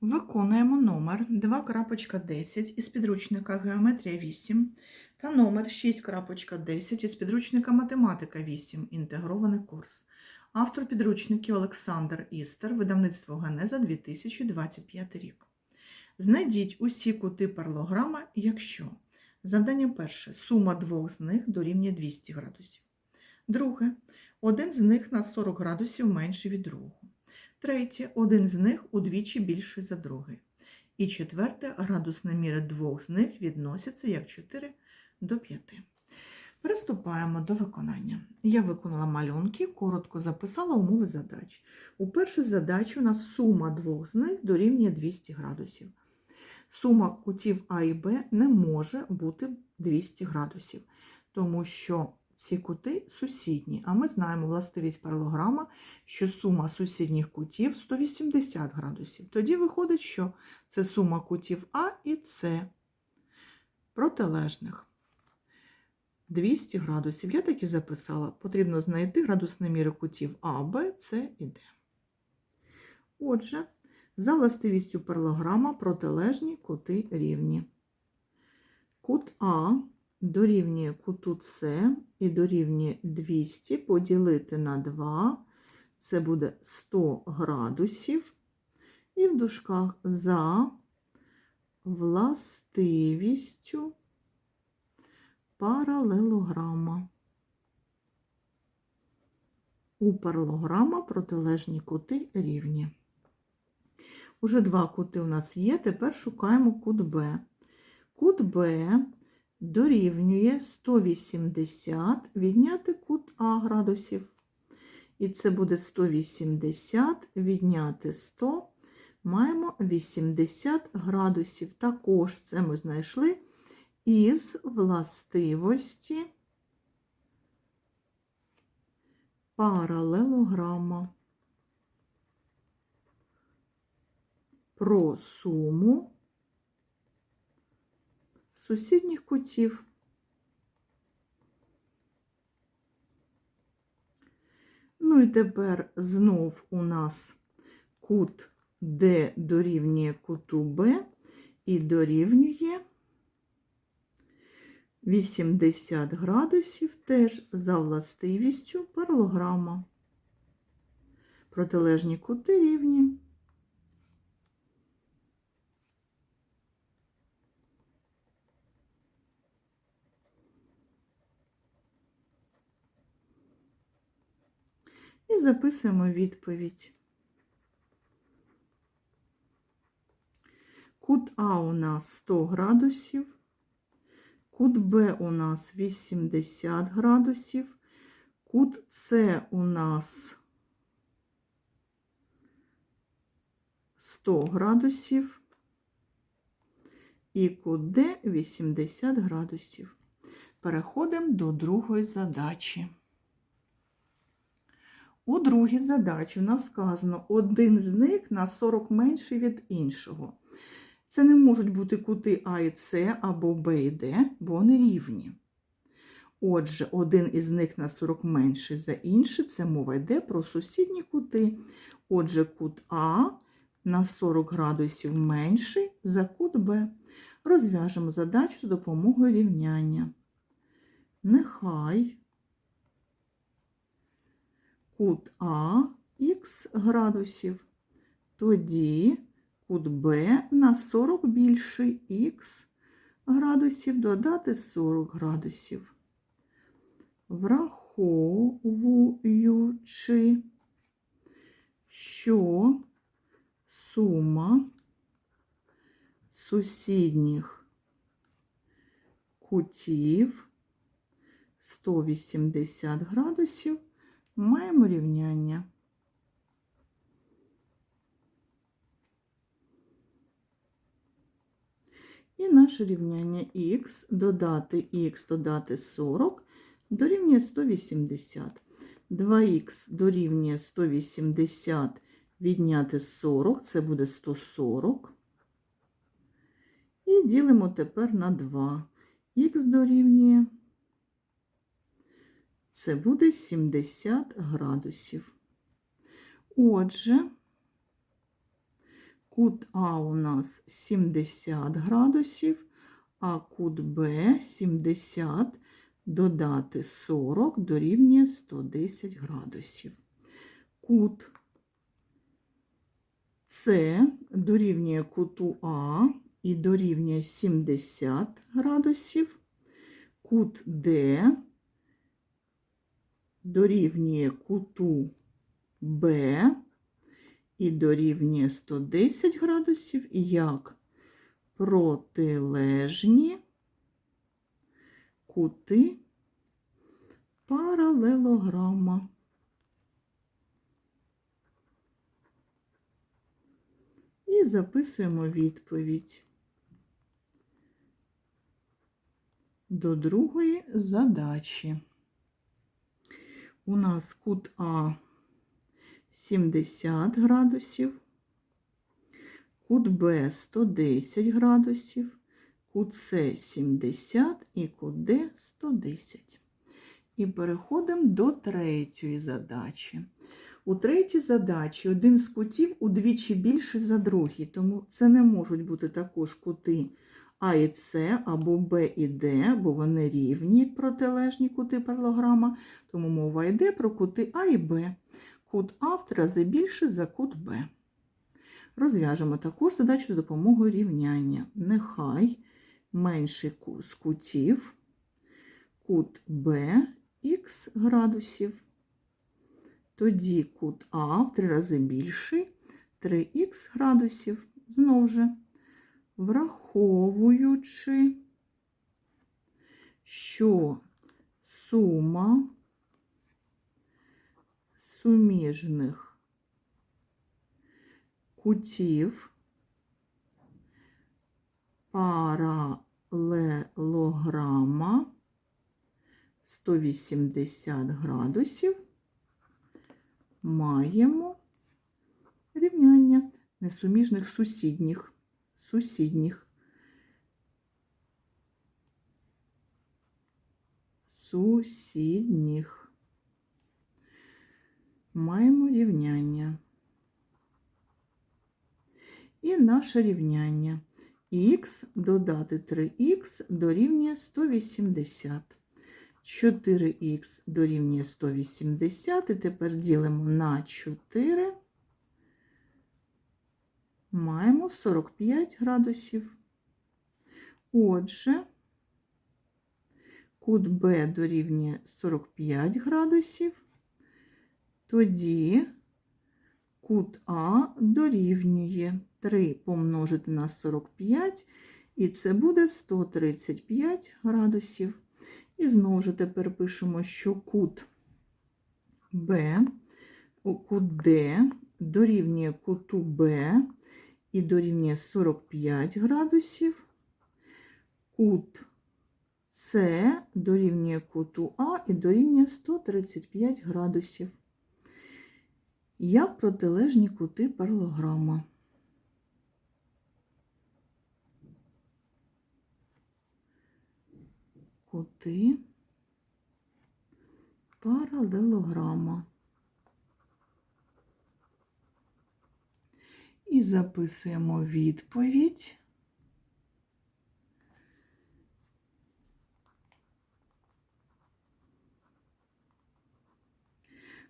Виконуємо номер 2.10 із підручника Геометрія 8 та номер 6.10 із підручника Математика 8. Інтегрований курс. Автор підручників Олександр Істер, видавництво Генеза 2025 рік. Знайдіть усі кути паралограма, якщо завдання перше сума двох з них дорівнює 200 градусів. Друге, один з них на 40 градусів менший від другого. Третє, один з них удвічі більший за другий. І четверте, градусна міра двох з них відноситься як 4 до 5. Приступаємо до виконання. Я виконала малюнки, коротко записала умови задач. У першій задачі у нас сума двох з них дорівнює 200 градусів. Сума кутів А і Б не може бути 200 градусів, тому що ці кути сусідні, а ми знаємо властивість паралограма, що сума сусідніх кутів 180 градусів. Тоді виходить, що це сума кутів А і С протилежних. 200 градусів. Я так і записала. Потрібно знайти градусні міри кутів А, Б, С і Д. Отже, за властивістю паралограма протилежні кути рівні. Кут А дорівнює куту С і дорівнює 200 поділити на 2, це буде 100 градусів. І в дужках за властивістю паралелограма. У паралограма протилежні кути рівні. Уже два кути у нас є, тепер шукаємо кут Б. Кут Б дорівнює 180 відняти кут А градусів. І це буде 180 відняти 100. Маємо 80 градусів. Також це ми знайшли із властивості паралелограма. Про суму сусідніх кутів. Ну і тепер знов у нас кут Д дорівнює куту Б і дорівнює 80 градусів теж за властивістю паралограма. Протилежні кути рівні. І записуємо відповідь. Кут А у нас 100 градусів, кут Б у нас 80 градусів, кут С у нас 100 градусів і кут Д 80 градусів. Переходимо до другої задачі. У другій задачі у нас сказано, один з них на 40 менший від іншого. Це не можуть бути кути А і С або Б і Д, бо вони рівні. Отже, один із них на 40 менший за інший, це мова йде про сусідні кути. Отже, кут А на 40 градусів менший за кут Б. Розв'яжемо задачу за допомогою рівняння. Нехай кут А х градусів, тоді кут Б на 40 більший х градусів додати 40 градусів. Враховуючи, що сума сусідніх кутів 180 градусів маємо рівняння. І наше рівняння х додати х додати 40 дорівнює 180. 2х дорівнює 180 відняти 40, це буде 140. І ділимо тепер на 2. Х дорівнює це буде 70 градусів. Отже, Кут А у нас 70 градусів, а кут Б 70 додати 40 дорівнює 110 градусів. Кут С дорівнює куту А і дорівнює 70 градусів. Кут Д дорівнює куту Б і дорівнює 110 градусів як протилежні кути паралелограма. І записуємо відповідь до другої задачі. У нас кут А 70 градусів, кут Б 110 градусів, кут С 70 і кут Д 110. І переходимо до третьої задачі. У третій задачі один з кутів удвічі більший за другий, тому це не можуть бути також кути А і С або Б і Д, бо вони рівні, протилежні кути паралограма, тому мова йде про кути А і Б. Кут А в три рази більший за кут Б. Розв'яжемо також задачу за допомогою рівняння. Нехай менший з кутів, кут Б х градусів. Тоді кут А в три рази більший 3х градусів. Знову же, враховуючи, що сума суміжних кутів паралелограма 180 градусів маємо рівняння несуміжних сусідніх. Сусідніх. Сусідніх. Маємо рівняння. І наше рівняння. Х додати 3х дорівнює 180. 4х дорівнює 180, і тепер ділимо на 4, маємо 45 градусів. Отже, кут Б дорівнює 45 градусів, тоді кут А дорівнює 3 помножити на 45, і це буде 135 градусів. І знову ж тепер пишемо, що кут Б, кут Д дорівнює куту Б і дорівнює 45 градусів. Кут С дорівнює куту А і дорівнює 135 градусів. Як протилежні кути паралограма. кути паралелограма. І записуємо відповідь.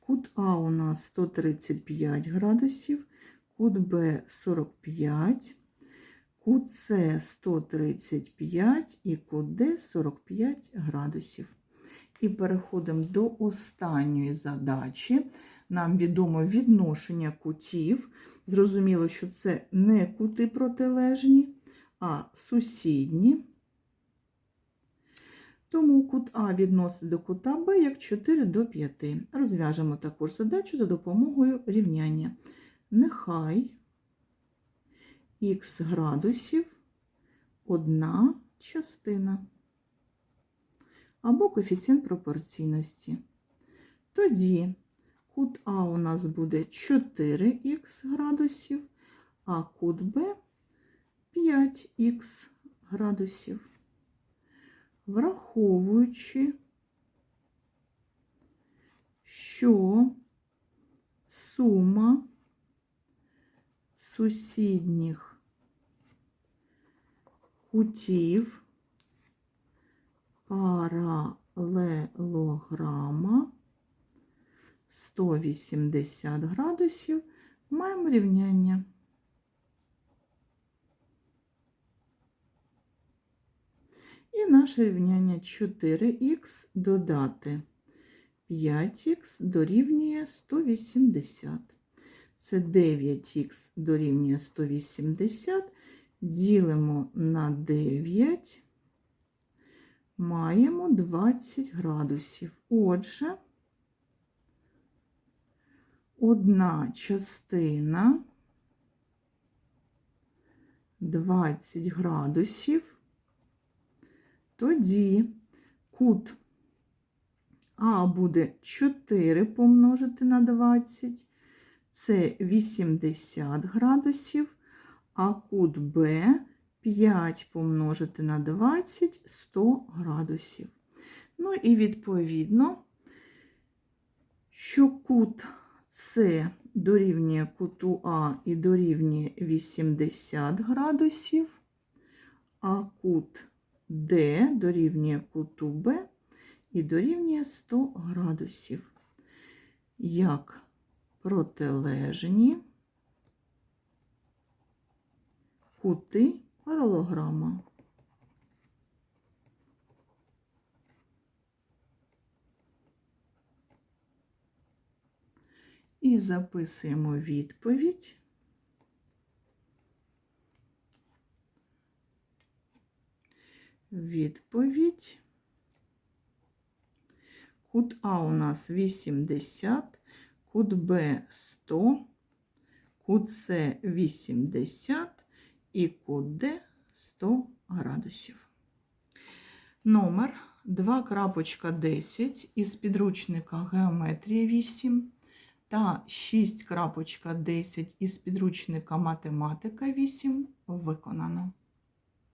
Кут А у нас 135 градусів, кут Б 45, кут С 135 і кут Д 45 градусів. І переходимо до останньої задачі. Нам відомо відношення кутів. Зрозуміло, що це не кути протилежні, а сусідні. Тому кут А відносить до кута Б як 4 до 5. Розв'яжемо також задачу за допомогою рівняння. Нехай х градусів одна частина або коефіцієнт пропорційності. Тоді кут А у нас буде 4х градусів, а кут Б 5х градусів. Враховуючи, що сума сусідніх кутів паралелограма 180 градусів маємо рівняння. І наше рівняння 4х додати 5х дорівнює 180. Це 9х дорівнює 180. Ділимо на 9. Маємо 20 градусів. Отже, одна частина 20 градусів. Тоді кут А буде 4 помножити на 20, це 80 градусів, а кут Б 5 помножити на 20 100 градусів. Ну і відповідно, що кут С дорівнює куту А і дорівнює 80 градусів, а кут Д дорівнює куту Б і дорівнює 100 градусів. Як протилежні кути паралограма. І записуємо відповідь. Відповідь. Кут А у нас 80, кут Б 100, кут С 80 і кут Д 100 градусів. Номер 2.10 із підручника Геометрія 8 та 6.10 із підручника Математика 8 виконано.